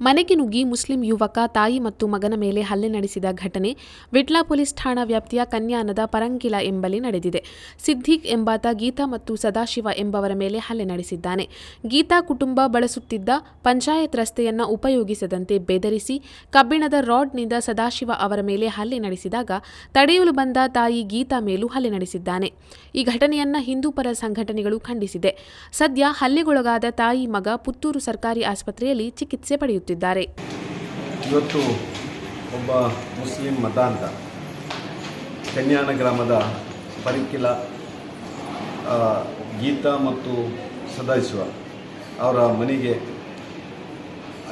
ಮನೆಗೆ ನುಗ್ಗಿ ಮುಸ್ಲಿಂ ಯುವಕ, ತಾಯಿ ಮತ್ತು ಮಗನ ಮೇಲೆ ಹಲ್ಲೆ ನಡೆಸಿದ ಘಟನೆ ವಿಟ್ಲಾ ಪೊಲೀಸ್ ಠಾಣಾ ವ್ಯಾಪ್ತಿಯ ಕನ್ಯಾನದ ಪರಂಗಿಲ ಎಂಬಲ್ಲಿ ನಡೆದಿದೆ. ಸಿದ್ದಿಕ್ ಎಂಬಾತ ಗೀತಾ ಮತ್ತು ಸದಾಶಿವ ಎಂಬವರ ಮೇಲೆ ಹಲ್ಲೆ ನಡೆಸಿದ್ದಾನೆ. ಗೀತಾ ಕುಟುಂಬ ಬಳಸುತ್ತಿದ್ದ ಪಂಚಾಯತ್ ರಸ್ತೆಯನ್ನು ಉಪಯೋಗಿಸದಂತೆ ಬೆದರಿಸಿ ಕಬ್ಬಿಣದ ರಾಡ್ನಿಂದ ಸದಾಶಿವ ಅವರ ಮೇಲೆ ಹಲ್ಲೆ ನಡೆಸಿದಾಗ ತಡೆಯಲು ಬಂದ ತಾಯಿ ಗೀತಾ ಮೇಲೂ ಹಲ್ಲೆ ನಡೆಸಿದ್ದಾನೆ. ಈ ಘಟನೆಯನ್ನ ಹಿಂದೂಪರ ಸಂಘಟನೆಗಳು ಖಂಡಿಸಿದೆ. ಸದ್ಯ ಹಲ್ಲೆಗೊಳಗಾದ ತಾಯಿ ಮಗ ಪುತ್ತೂರು ಸರ್ಕಾರಿ ಆಸ್ಪತ್ರೆಯಲ್ಲಿ ಚಿಕಿತ್ಸೆ ಪಡೆಯುತ್ತಿದ್ದಾರೆ ಇವತ್ತು ಒಬ್ಬ ಮುಸ್ಲಿಂ ಮತಾಂತ ಕನ್ಯಾಣ ಗ್ರಾಮದ ಪರಿಕಿಲ ಗೀತಾ ಮತ್ತು ಸದಾಶಿವ ಅವರ ಮನೆಗೆ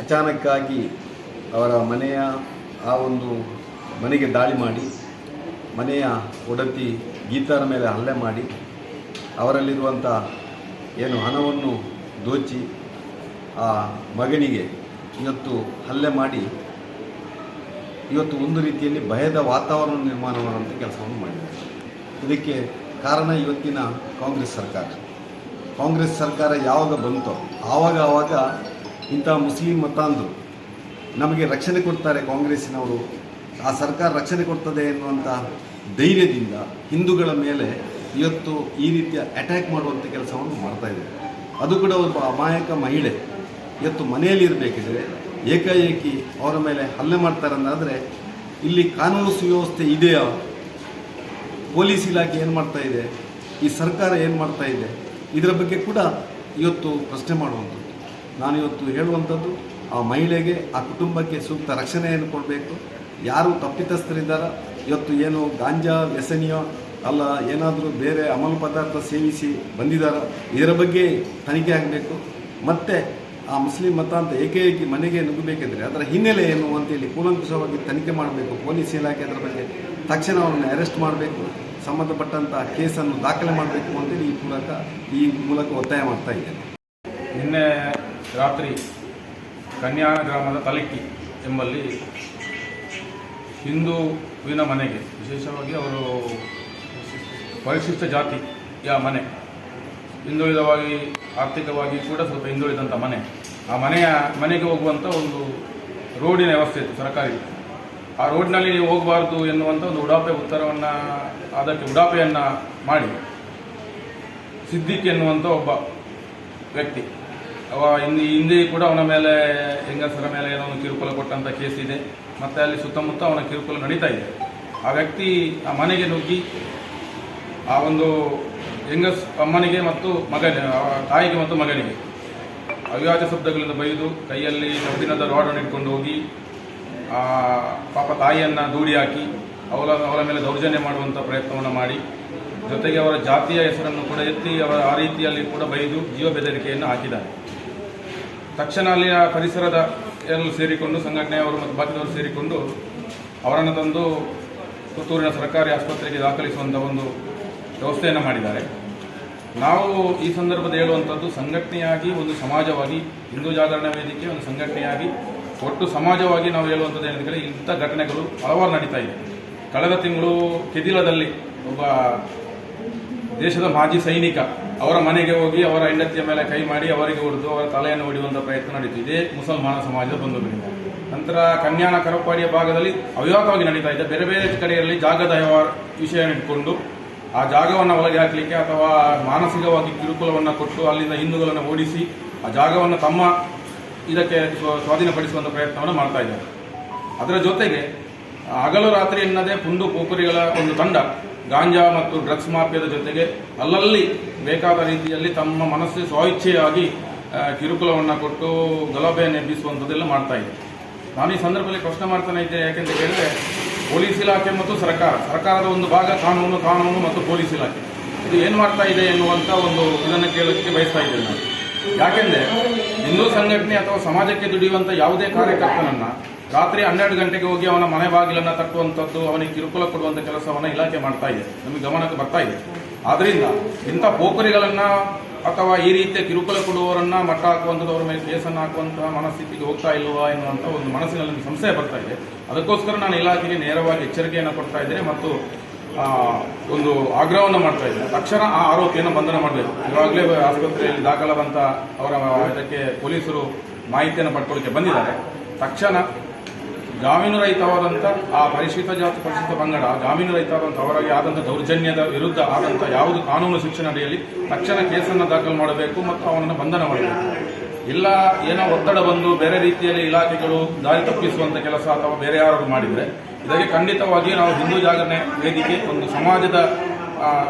ಅಚಾನಕ್ಕಾಗಿ ಅವರ ಮನೆಯ ಆ ಒಂದು ಮನೆಗೆ ದಾಳಿ ಮಾಡಿ, ಮನೆಯ ಒಡತಿ ಗೀತಾರ ಮೇಲೆ ಹಲ್ಲೆ ಮಾಡಿ, ಅವರಲ್ಲಿರುವಂಥ ಏನು ಹಣವನ್ನು ದೋಚಿ ಆ ಮಗನಿಗೆ ಇವತ್ತು ಹಲ್ಲೆ ಮಾಡಿ, ಇವತ್ತು ಒಂದು ರೀತಿಯಲ್ಲಿ ಭಯದ ವಾತಾವರಣ ನಿರ್ಮಾಣ ಮಾಡುವಂಥ ಕೆಲಸವನ್ನು ಮಾಡಿದ್ದಾರೆ. ಇದಕ್ಕೆ ಕಾರಣ ಇವತ್ತಿನ ಕಾಂಗ್ರೆಸ್ ಸರ್ಕಾರ. ಕಾಂಗ್ರೆಸ್ ಸರ್ಕಾರ ಯಾವಾಗ ಬಂತೋ, ಆವಾಗ ಆವಾಗ ಇಂಥ ಮುಸ್ಲಿಂ ಮತಾಂಧರು ನಮಗೆ ರಕ್ಷಣೆ ಕೊಡ್ತಾರೆ ಕಾಂಗ್ರೆಸ್ಸಿನವರು. ಆ ಸರ್ಕಾರ ರಕ್ಷಣೆ ಕೊಡ್ತದೆ ಎನ್ನುವಂಥ ಧೈರ್ಯದಿಂದ ಹಿಂದೂಗಳ ಮೇಲೆ ಇವತ್ತು ಈ ರೀತಿಯ ಅಟ್ಯಾಕ್ ಮಾಡುವಂಥ ಕೆಲಸವನ್ನು ಮಾಡ್ತಾ ಇದ್ದಾರೆ. ಅದು ಕೂಡ ಒಬ್ಬ ಅಮಾಯಕ ಮಹಿಳೆ ಇವತ್ತು ಮನೆಯಲ್ಲಿ ಇರಬೇಕಿದ್ರೆ ಏಕಾಏಕಿ ಅವರ ಮೇಲೆ ಹಲ್ಲೆ ಮಾಡ್ತಾರೆ ಅಂತಾದರೆ ಇಲ್ಲಿ ಕಾನೂನು ಸುವ್ಯವಸ್ಥೆ ಇದೆಯಾ? ಪೊಲೀಸ್ ಇಲಾಖೆ ಏನು ಮಾಡ್ತಾ ಇದೆ? ಈ ಸರ್ಕಾರ ಏನು ಮಾಡ್ತಾ ಇದೆ? ಇದರ ಬಗ್ಗೆ ಕೂಡ ಇವತ್ತು ಪ್ರಶ್ನೆ ಮಾಡುವಂಥದ್ದು. ನಾನು ಇವತ್ತು ಹೇಳುವಂಥದ್ದು, ಆ ಮಹಿಳೆಗೆ, ಆ ಕುಟುಂಬಕ್ಕೆ ಸೂಕ್ತ ರಕ್ಷಣೆಯನ್ನು ಕೊಡಬೇಕು. ಯಾರು ತಪ್ಪಿತಸ್ಥರಿದ್ದಾರೋ? ಇವತ್ತು ಏನು ಗಾಂಜಾ, ವ್ಯಸನಿಯೋ, ಅಲ್ಲ ಏನಾದರೂ ಬೇರೆ ಅಮಲು ಪದಾರ್ಥ ಸೇವಿಸಿ ಬಂದಿದ್ದಾರೋ? ಇದರ ಬಗ್ಗೆ ತನಿಖೆ ಆಗಬೇಕು. ಮತ್ತು ಆ ಮುಸ್ಲಿಂ ಮತ ಅಂತ ಏಕೈಕಿ ಮನೆಗೆ ನುಗ್ಗಬೇಕೆಂದರೆ ಅದರ ಹಿನ್ನೆಲೆ ಏನು ಅಂತೇಳಿ ಕೂಲಂಕುಷವಾಗಿ ತನಿಖೆ ಮಾಡಬೇಕು. ಪೊಲೀಸ್ ಇಲಾಖೆ ಅದರ ಬಗ್ಗೆ ತಕ್ಷಣ ಅವರನ್ನು ಅರೆಸ್ಟ್ ಮಾಡಬೇಕು. ಸಂಬಂಧಪಟ್ಟಂಥ ಕೇಸನ್ನು ದಾಖಲೆ ಮಾಡಬೇಕು ಅಂತೇಳಿ ಈ ಮೂಲಕ ಈ ಮೂಲಕ ಒತ್ತಾಯ ಮಾಡ್ತಾ ಇದ್ದೇನೆ. ನಿನ್ನೆ ರಾತ್ರಿ ಕನ್ಯಾಣ ಗ್ರಾಮದ ತಲಕ್ಕಿ ಎಂಬಲ್ಲಿ ಹಿಂದೂವಿನ ಮನೆಗೆ, ವಿಶೇಷವಾಗಿ ಅವರು ಪರಿಶಿಷ್ಟ ಜಾತಿಯ ಮನೆ, ಹಿಂದುಳಿದವಾಗಿ ಆರ್ಥಿಕವಾಗಿ ಕೂಡ ಸ್ವಲ್ಪ ಹಿಂದುಳಿದಂಥ ಮನೆ ಆ ಮನೆಯ, ಮನೆಗೆ ಹೋಗುವಂಥ ಒಂದು ರೋಡಿನ ವ್ಯವಸ್ಥೆ ಇತ್ತು, ಸರ್ಕಾರಿ. ಆ ರೋಡ್ನಲ್ಲಿ ನೀವು ಹೋಗಬಾರ್ದು ಎನ್ನುವಂಥ ಒಂದು ಉಡಾಪೆ ಉತ್ತರವನ್ನು, ಅದಕ್ಕೆ ಉಡಾಪೆಯನ್ನು ಮಾಡಿ. ಸಿದ್ದಿಕ್ ಎನ್ನುವಂಥ ಒಬ್ಬ ವ್ಯಕ್ತಿ. ಅವ ಹಿಂದೆ ಕೂಡ ಅವನ ಮೇಲೆ, ಹೆಂಗಸರ ಮೇಲೆ ಏನೋ ಒಂದು ಕಿರುಕುಲ ಕೊಟ್ಟಂತ ಕೇಸ್ ಇದೆ. ಮತ್ತೆ ಅಲ್ಲಿ ಸುತ್ತಮುತ್ತ ಅವನ ಕಿರುಕುಲ ನಡೀತಾ ಇದೆ. ಆ ವ್ಯಕ್ತಿ ಆ ಮನೆಗೆ ನುಗ್ಗಿ, ಆ ಒಂದು ಹೆಂಗಸ್, ಅಮ್ಮನಿಗೆ ಮತ್ತು ಮಗನಿಗೆ ತಾಯಿಗೆ ಮತ್ತು ಮಗನಿಗೆ ಅವ್ಯಾಜ ಶಬ್ದಗಳಿಂದ ಬೈದು ಕೈಯಲ್ಲಿ ಕಬ್ಬಿಣದ ರಾಡನ್ನು ಇಟ್ಕೊಂಡು ಹೋಗಿ, ಆ ಪಾಪ ತಾಯಿಯನ್ನು ದೂಡಿ ಹಾಕಿ, ಅವಳ ಅವಳ ಮೇಲೆ ದೌರ್ಜನ್ಯ ಮಾಡುವಂಥ ಪ್ರಯತ್ನವನ್ನು ಮಾಡಿ, ಜೊತೆಗೆ ಅವರ ಜಾತಿಯ ಹೆಸರನ್ನು ಕೂಡ ಎತ್ತಿ, ಅವರ ಆ ರೀತಿಯಲ್ಲಿ ಕೂಡ ಬೈದು ಜೀವ ಬೆದರಿಕೆಯನ್ನು ಹಾಕಿದ್ದಾರೆ. ತಕ್ಷಣ ಅಲ್ಲಿಯ ಪರಿಸರದ ಎಲ್ಲ ಸೇರಿಕೊಂಡು, ಸಂಘಟನೆಯವರು ಮತ್ತು ಬಾಕಿದವರು ಸೇರಿಕೊಂಡು ಅವರನ್ನು ತಂದು ಪುತ್ತೂರಿನ ಸರ್ಕಾರಿ ಆಸ್ಪತ್ರೆಗೆ ದಾಖಲಿಸುವಂಥ ಒಂದು ವ್ಯವಸ್ಥೆಯನ್ನು ಮಾಡಿದ್ದಾರೆ. ನಾವು ಈ ಸಂದರ್ಭದಲ್ಲಿ ಹೇಳುವಂಥದ್ದು ಸಂಘಟನೆಯಾಗಿ ಒಂದು ಸಮಾಜವಾಗಿ, ಹಿಂದೂ ಜಾಗರಣ ವೇದಿಕೆ ಒಂದು ಸಂಘಟನೆಯಾಗಿ, ಒಟ್ಟು ಸಮಾಜವಾಗಿ ನಾವು ಹೇಳುವಂಥದ್ದು ಏನೆಂದರೆ ಇಂಥ ಘಟನೆಗಳು ಹಲವಾರು ನಡೀತಾ ಇದೆ. ಕಳೆದ ತಿಂಗಳು ಕೆದಿಲದಲ್ಲಿ ಒಬ್ಬ ದೇಶದ ಮಾಜಿ ಸೈನಿಕ ಅವರ ಮನೆಗೆ ಹೋಗಿ ಅವರ ಹೆಂಡತಿಯ ಮೇಲೆ ಕೈ ಮಾಡಿ ಅವರಿಗೆ ಹೊಡೆದು ಅವರ ತಲೆಯನ್ನು ಹೊಡೆಯುವಂಥ ಪ್ರಯತ್ನ ನಡೀತು. ಇದೇ ಮುಸಲ್ಮಾನ ಸಮಾಜದ ಬಂಧುಗಳಿಂದ. ನಂತರ ಕನ್ಯಾನ ಕರಪಾಡಿಯ ಭಾಗದಲ್ಲಿ ಅವ್ಯಾಕವಾಗಿ ನಡೀತಾ ಇದೆ. ಬೇರೆ ಬೇರೆ ಕಡೆಯಲ್ಲಿ ಜಾಗದ ವಿಷಯ ಇಟ್ಕೊಂಡು ಆ ಜಾಗವನ್ನು ಒಳಗೆ ಹಾಕಲಿಕ್ಕೆ ಅಥವಾ ಮಾನಸಿಕವಾಗಿ ಕಿರುಕುಳವನ್ನು ಕೊಟ್ಟು ಅಲ್ಲಿಂದ ಹಿಂದೂಗಳನ್ನು ಓಡಿಸಿ ಆ ಜಾಗವನ್ನು ತಮ್ಮ ಇದಕ್ಕೆ ಸ್ವ- ಸ್ವಾಧೀನಪಡಿಸುವಂಥ ಪ್ರಯತ್ನವನ್ನು ಮಾಡ್ತಾ ಇದ್ದಾರೆ. ಅದರ ಜೊತೆಗೆ ಹಗಲು ರಾತ್ರಿ ಎನ್ನದೇ ಪುಂಡು ಪೋಖರಿಗಳ ಒಂದು ತಂಡ ಗಾಂಜಾ ಮತ್ತು ಡ್ರಗ್ಸ್ ಮಾಫಿಯಾದ ಜೊತೆಗೆ ಅಲ್ಲಲ್ಲಿ ಬೇಕಾದ ರೀತಿಯಲ್ಲಿ ತಮ್ಮ ಮನಸ್ಸು ಸ್ವಇಚ್ಛೆಯಾಗಿ ಕಿರುಕುಳವನ್ನು ಕೊಟ್ಟು ಗಲಭೆಯನ್ನು ಎಬ್ಬಿಸುವಂಥದ್ದೆಲ್ಲ ಮಾಡ್ತಾ ಇದೆ. ನಾನು ಈ ಸಂದರ್ಭದಲ್ಲಿ ಪ್ರಶ್ನೆ ಮಾಡ್ತಾನೆ ಇದ್ದೆ ಯಾಕೆಂತ ಹೇಳಿದ್ರೆ ಪೊಲೀಸ್ ಇಲಾಖೆ ಮತ್ತು ಸರ್ಕಾರ. ಸರ್ಕಾರದ ಒಂದು ಭಾಗ ಕಾನೂನು ಕಾನೂನು ಮತ್ತು ಪೊಲೀಸ್ ಇಲಾಖೆ. ಇದು ಏನು ಮಾಡ್ತಾ ಇದೆ ಎನ್ನುವಂಥ ಒಂದು ಇದನ್ನು ಕೇಳೋಕ್ಕೆ ಬಯಸ್ತಾ ಇದ್ದೇನೆ ನಾನು. ಯಾಕೆಂದರೆ ಹಿಂದೂ ಸಂಘಟನೆ ಅಥವಾ ಸಮಾಜಕ್ಕೆ ದುಡಿಯುವಂಥ ಯಾವುದೇ ಕಾರ್ಯಕರ್ತನನ್ನು ರಾತ್ರಿ ಹನ್ನೆರಡು ಗಂಟೆಗೆ ಹೋಗಿ ಅವನ ಮನೆ ಬಾಗಿಲನ್ನು ತಟ್ಟುವಂಥದ್ದು ಅವನಿಗೆ ಕಿರುಕುಳ ಕೊಡುವಂಥ ಕೆಲಸವನ್ನ ಇಲಾಖೆ ಮಾಡ್ತಾ ಇದೆ. ನಮಗೆ ಗಮನಕ್ಕೆ ಬರ್ತಾ ಇದೆ. ಆದ್ದರಿಂದ ಇಂಥ ಪೋಖರಿಗಳನ್ನ ಅಥವಾ ಈ ರೀತಿಯ ಕಿರುಕುಳ ಕೊಡುವವರನ್ನ ಮಟ್ಟ ಹಾಕುವಂಥದ್ದು ಅವರ ಮೇಲೆ ಕೇಸನ್ನು ಹಾಕುವಂತಹ ಮನಸ್ಥಿತಿಗೆ ಹೋಗ್ತಾ ಇಲ್ವಾ ಎನ್ನುವಂಥ ಒಂದು ಮನಸ್ಸಿನಲ್ಲಿ ಸಂಶಯ ಬರ್ತಾ ಇದೆ. ಅದಕ್ಕೋಸ್ಕರ ನಾನು ಇಲಾಖೆಗೆ ನೇರವಾಗಿ ಎಚ್ಚರಿಕೆಯನ್ನು ಕೊಡ್ತಾ ಇದ್ದೇನೆ ಮತ್ತು ಒಂದು ಆಗ್ರಹವನ್ನು ಮಾಡ್ತಾ ಇದ್ದೇನೆ. ತಕ್ಷಣ ಆ ಆರೋಪಿಯನ್ನು ಬಂಧನ ಮಾಡಬೇಕು ಇವಾಗಲೇ ಆಸ್ಪತ್ರೆಯಲ್ಲಿ ದಾಖಲಾದಂತ ಅವರ, ಇದಕ್ಕೆ ಪೊಲೀಸರು ಮಾಹಿತಿಯನ್ನು ಪಡ್ಕೊಳ್ಳಿಕ್ಕೆ ಬಂದಿದ್ದಾರೆ. ತಕ್ಷಣ ಜಾಮೀನು ರಹಿತವಾದಂಥ ಆ ಪರಿಶಿಷ್ಟ ಜಾತಿ ಪರಿಶಿಷ್ಟ ಪಂಗಡ ಜಾಮೀನು ರಹಿತವಾದಂಥ ಅವರಾಗಿ ಆದಂಥ ದೌರ್ಜನ್ಯದ ವಿರುದ್ಧ ಆದಂಥ ಯಾವುದು ಕಾನೂನು ಶಿಕ್ಷಣ ಅಡಿಯಲ್ಲಿ ತಕ್ಷಣ ಕೇಸನ್ನು ದಾಖಲು ಮಾಡಬೇಕು ಮತ್ತು ಅವನನ್ನು ಬಂಧನ ಮಾಡಬೇಕು. ಇಲ್ಲ, ಏನೋ ಒತ್ತಡ ಬಂದು ಬೇರೆ ರೀತಿಯಲ್ಲಿ ಇಲಾಖೆಗಳು ದಾರಿ ತಪ್ಪಿಸುವಂಥ ಕೆಲಸ ಅಥವಾ ಬೇರೆ ಯಾರು ಮಾಡಿದರೆ, ಇದಕ್ಕೆ ಖಂಡಿತವಾಗಿ ನಾವು ಹಿಂದೂ ಜಾಗರಣೆ ವೇದಿಕೆ, ಒಂದು ಸಮಾಜದ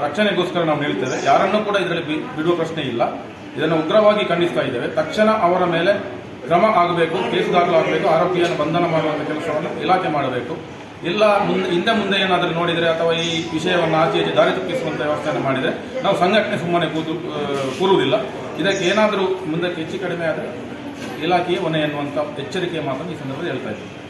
ರಕ್ಷಣೆಗೋಸ್ಕರ ನಾವು ನಿಲ್ತೇವೆ. ಯಾರನ್ನೂ ಕೂಡ ಇದರಲ್ಲಿ ಬಿಡುವ ಪ್ರಶ್ನೆ ಇಲ್ಲ. ಇದನ್ನು ಉಗ್ರವಾಗಿ ಖಂಡಿಸ್ತಾ ಇದ್ದೇವೆ. ತಕ್ಷಣ ಅವರ ಮೇಲೆ ಕ್ರಮ ಆಗಬೇಕು, ಕೇಸು ದಾಖಲಾಗಬೇಕು ಆರೋಪಿಯನ್ನು ಬಂಧನ ಮಾಡುವಂಥ ಕೆಲಸವನ್ನು ಇಲಾಖೆ ಮಾಡಬೇಕು. ಇಲ್ಲ, ಮುಂದೆ, ಹಿಂದೆ ಮುಂದೆ ಏನಾದರೂ ನೋಡಿದರೆ ಅಥವಾ ಈ ವಿಷಯವನ್ನು ಆಚೆ ಈಚೆ ದಾರಿ ತಪ್ಪಿಸುವಂಥ ವ್ಯವಸ್ಥೆಯನ್ನು ಮಾಡಿದರೆ ನಾವು ಸಂಘಟನೆ ಸುಮ್ಮನೆ ಕೂತು ಕೂರುವುದಿಲ್ಲ. ಇದಕ್ಕೆ ಏನಾದರೂ ಮುಂದಕ್ಕೆ ಹೆಚ್ಚು ಕಡಿಮೆ ಆದರೆ ಇಲಾಖೆಯೇ ಹೊಣೆ ಎನ್ನುವಂಥ ಎಚ್ಚರಿಕೆಯ ಮಾತನ್ನು ಈ ಸಂದರ್ಭದಲ್ಲಿ ಹೇಳ್ತಾ ಇದ್ದೀವಿ